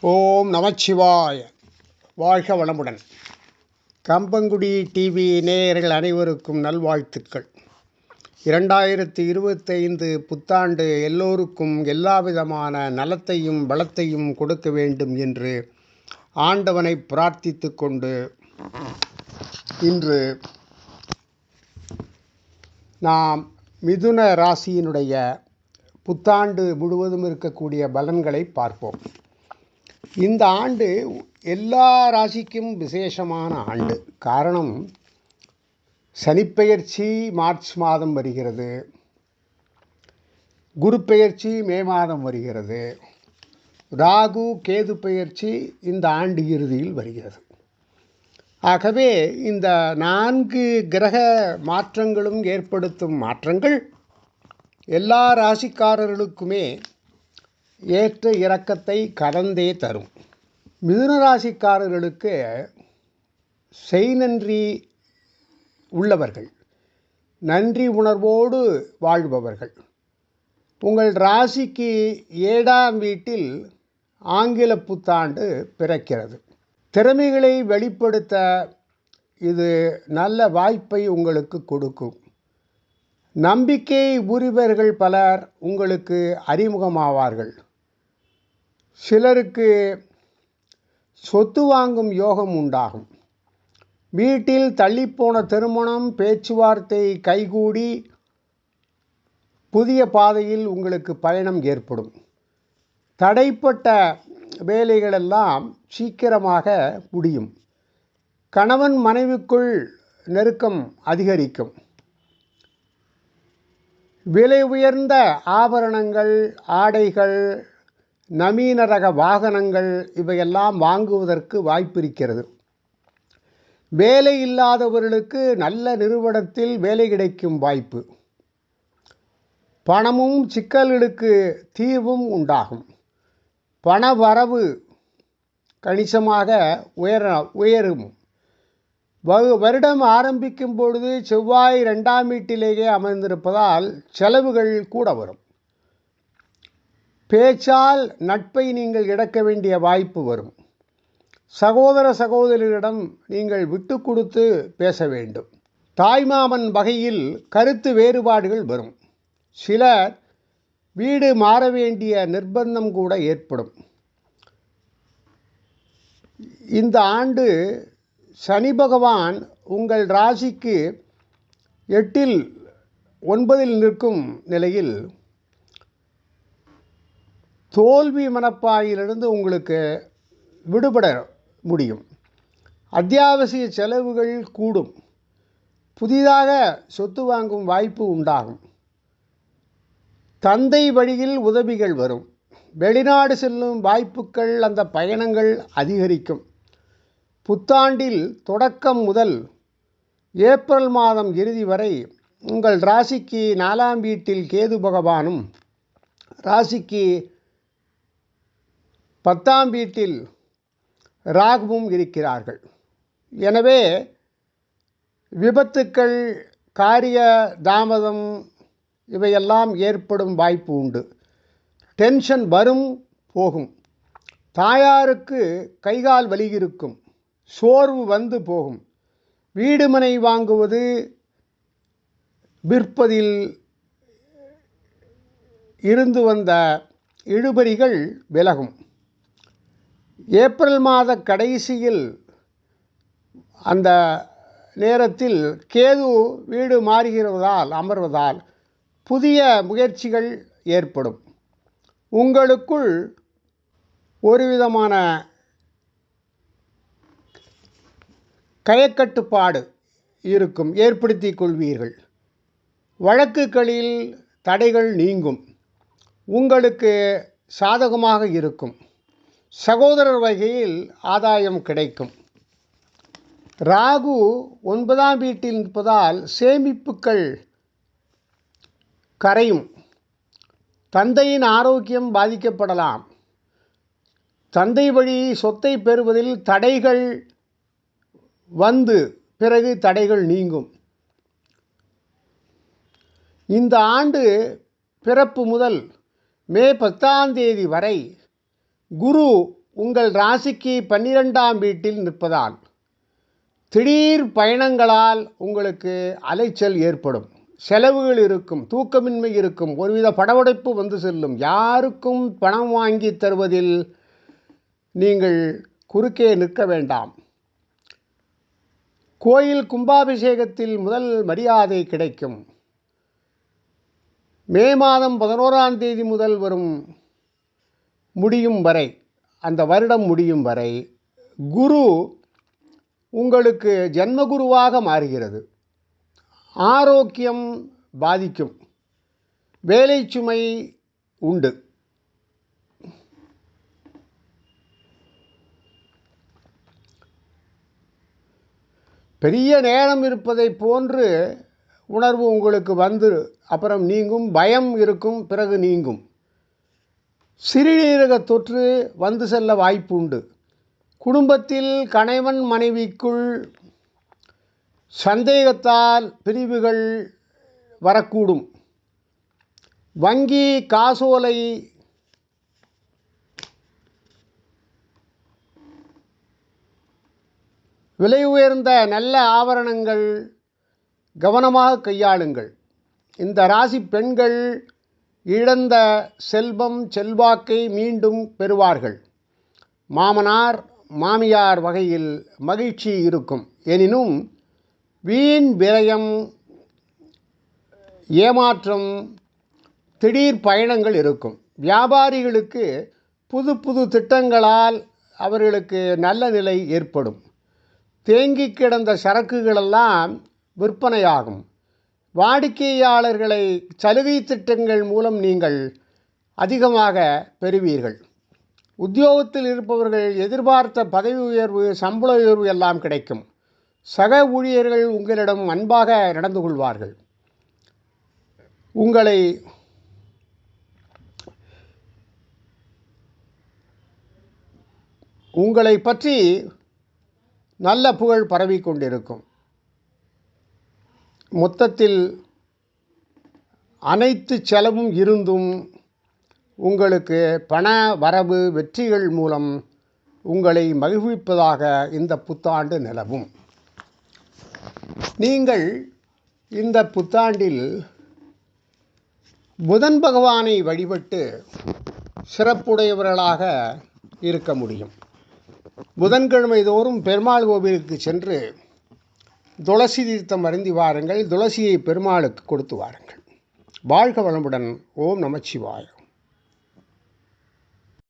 ஓம் நமச்சிவாய். வாழ்க வளமுடன். கம்பங்குடி டிவி நேயர்கள் அனைவருக்கும் நல்வாழ்த்துக்கள். இரண்டாயிரத்தி இருபத்தைந்து புத்தாண்டு எல்லோருக்கும் எல்லாவிதமான நலத்தையும் பலத்தையும் கொடுக்க வேண்டும் என்று ஆண்டவனை பிரார்த்தித்து கொண்டு இன்று நாம் மிதுன ராசியினுடைய புத்தாண்டு முழுவதும் இருக்கக்கூடிய பலன்களை பார்ப்போம். இந்த ஆண்டு எல்லா ராசிக்கும் விசேஷமான ஆண்டு. காரணம் சனிப்பெயர்ச்சி மார்ச் மாதம் வருகிறது. குரு பெயர்ச்சி மே மாதம் வருகிறது. ராகு கேது பெயர்ச்சி இந்த ஆண்டு இறுதியில் வருகிறது. ஆகவே இந்த நான்கு கிரக மாற்றங்களும் ஏற்படுத்தும் மாற்றங்கள் எல்லா ராசிக்காரர்களுக்குமே ஏற்ற இறக்கத்தை கடந்தே தரும். மிதுன ராசிக்காரர்களுக்கு செய் நன்றி உள்ளவர்கள் நன்றி உணர்வோடு வாழ்பவர்கள். உங்கள் ராசிக்கு ஏழாம் வீட்டில் ஆங்கில புத்தாண்டு பிறக்கிறது. திறமைகளை வெளிப்படுத்த இது நல்ல வாய்ப்பை உங்களுக்கு கொடுக்கும். நம்பிக்கை உரிவர்கள் பலர் உங்களுக்கு அறிமுகமாவார்கள். சிலருக்கு சொத்து வாங்கும் யோகம் உண்டாகும். வீட்டில் தள்ளிப்போன திருமணம் பேச்சுவார்த்தை கைகூடி புதிய பாதையில் உங்களுக்கு பயணம் ஏற்படும். தடைப்பட்ட வேலைகளெல்லாம் சீக்கிரமாக முடியும். கணவன் மனைவிக்குள் நெருக்கம் அதிகரிக்கும். விலை உயர்ந்த ஆபரணங்கள் ஆடைகள் நவீன ரக வாகனங்கள் இவையெல்லாம் வாங்குவதற்கு வாய்ப்பிருக்கிறது. வேலை இல்லாதவர்களுக்கு நல்ல நிறுவனத்தில் வேலை கிடைக்கும் வாய்ப்பு. பணமும் சிக்கல்களுக்கு தீர்வும் உண்டாகும். பண வரவு கணிசமாக உயர உயரும். வருடம் ஆரம்பிக்கும் பொழுது செவ்வாய் ரெண்டாம் வீட்டிலேயே அமர்ந்திருப்பதால் செலவுகள் கூட வரும். பேச்சால் நட்பை நீங்கள் இழக்க வேண்டிய வாய்ப்பு வரும். சகோதர சகோதரிகளிடம் நீங்கள் விட்டு கொடுத்து பேச வேண்டும். தாய்மாமன் வகையில் கருத்து வேறுபாடுகள் வரும். சிலர் வீடு மாற வேண்டிய நிர்பந்தம் கூட ஏற்படும். இந்த ஆண்டு சனி பகவான் உங்கள் ராசிக்கு எட்டில் ஒன்பதில் நிற்கும் நிலையில் தோல்வி மனப்பாயிலிருந்து உங்களுக்கு விடுபட முடியும். அத்தியாவசிய செலவுகள் கூடும். புதிதாக சொத்து வாங்கும் வாய்ப்பு உண்டாகும். தந்தை வழியில் உதவிகள் வரும். வெளிநாடு செல்லும் வாய்ப்புகள் அந்த பயணங்கள் அதிகரிக்கும். புத்தாண்டில் தொடக்கம் முதல் ஏப்ரல் மாதம் இறுதி வரை உங்கள் ராசிக்கு நாலாம் வீட்டில் கேது பகவானும் ராசிக்கு பத்தாம் வீட்டில் ராகுவும் இருக்கிறார்கள். எனவே விபத்துக்கள் காரிய தாமதம் இவையெல்லாம் ஏற்படும் வாய்ப்பு உண்டு. டென்ஷன் வரும் போகும். தாயாருக்கு கைகால் வலி இருக்கும் சோர்வு வந்து போகும். வீடுமனை வாங்குவது விற்பதில் இருந்து வந்த இழுபறிகள் விலகும். ஏப்ரல் மாத கடைசியில் அந்த நேரத்தில் கேது வீடு மாறுகிறதால் அமர்வதால் புதிய முயற்சிகள் ஏற்படும். உங்களுக்குள் ஒரு விதமான கயக்கட்டுப்பாடு இருக்கும். ஏற்படுத்தி கொள்வீர்கள். வழக்குகளில் தடைகள் நீங்கும். உங்களுக்கு சாதகமாக இருக்கும். சகோதரர் வகையில் ஆதாயம் கிடைக்கும். ராகு ஒன்பதாம் வீட்டில் இருப்பதால் சேமிப்புகள் கரையும். தந்தையின் ஆரோக்கியம் பாதிக்கப்படலாம். தந்தை வழி சொத்தை பெறுவதில் தடைகள் வந்து பிறகு தடைகள் நீங்கும். இந்த ஆண்டு பிறப்பு முதல் மே பத்தாம் தேதி வரை குரு உங்கள் ராசிக்கு பன்னிரெண்டாம் வீட்டில் நிற்பதால் திடீர் பயணங்களால் உங்களுக்கு அலைச்சல் ஏற்படும். செலவுகள் இருக்கும் தூக்கமின்மை இருக்கும் ஒருவித படபடைப்பு வந்து செல்லும். யாருக்கும் பணம் வாங்கி தருவதில் நீங்கள் குறுக்கே நிற்க வேண்டாம். கோயில் கும்பாபிஷேகத்தில் முதல் மரியாதை கிடைக்கும். மே மாதம் பதினோராம் தேதி முதல் வரும் முடியும் வரை அந்த வருடம் முடியும் வரை குரு உங்களுக்கு ஜென்மகுருவாக மாறுகிறது. ஆரோக்கியம் பாதிக்கும். வேலை சுமை உண்டு. பெரிய நேரம் இருப்பதை போன்று உணர்வு உங்களுக்கு வந்து அப்புறம் நீங்கும் பயம் இருக்கும் பிறகு நீங்கும். சிறுநீரக தொற்று வந்து செல்ல வாய்ப்பு உண்டு குடும்பத்தில் கணவன் மனைவிக்குள் சந்தேகத்தால் பிரிவுகள் வரக்கூடும். வங்கி காசோலை விலை உயர்ந்த நல்ல ஆபரணங்கள் கவனமாக கையாளுங்கள். இந்த ராசி பெண்கள் இழந்த செல்வம் செல்வாக்கை மீண்டும் பெறுவார்கள். மாமனார் மாமியார் வகையில் மகிழ்ச்சி இருக்கும். எனினும் வீண் விரயம் ஏமாற்றம் திடீர் பயணங்கள் இருக்கும். வியாபாரிகளுக்கு புது புது திட்டங்களால் அவர்களுக்கு நல்ல நிலை ஏற்படும். தேங்கி கிடந்த சரக்குகளெல்லாம் விற்பனையாகும். வாடிக்கையாளர்களை சலுகை திட்டங்கள் மூலம் நீங்கள் அதிகமாக பெறுவீர்கள். உத்தியோகத்தில் இருப்பவர்கள் எதிர்பார்த்த பதவி உயர்வு சம்பள உயர்வு எல்லாம் கிடைக்கும். சக ஊழியர்கள் உங்களிடம் அன்பாக நடந்து கொள்வார்கள். உங்களை உங்களை பற்றி நல்ல புகழ் பரவிக்கொண்டிருக்கும். மொத்தத்தில் அனைத்து செலவும் இருந்தும் உங்களுக்கு பண வரவு வெற்றிகள் மூலம் உங்களை மகிழ்விப்பதாக இந்த புத்தாண்டு நிலவும். நீங்கள் இந்த புத்தாண்டில் புதன் பகவானை வழிபட்டு சிறப்புடையவர்களாக இருக்க முடியும். புதன்கிழமை தோறும் பெருமாள் கோவிலுக்கு சென்று துளசி தீர்த்தம் அருந்தி வாருங்கள். துளசியை பெருமாளுக்கு கொடுத்து வாருங்கள். வாழ்க வளமுடன். ஓம் நமச்சிவாயம்.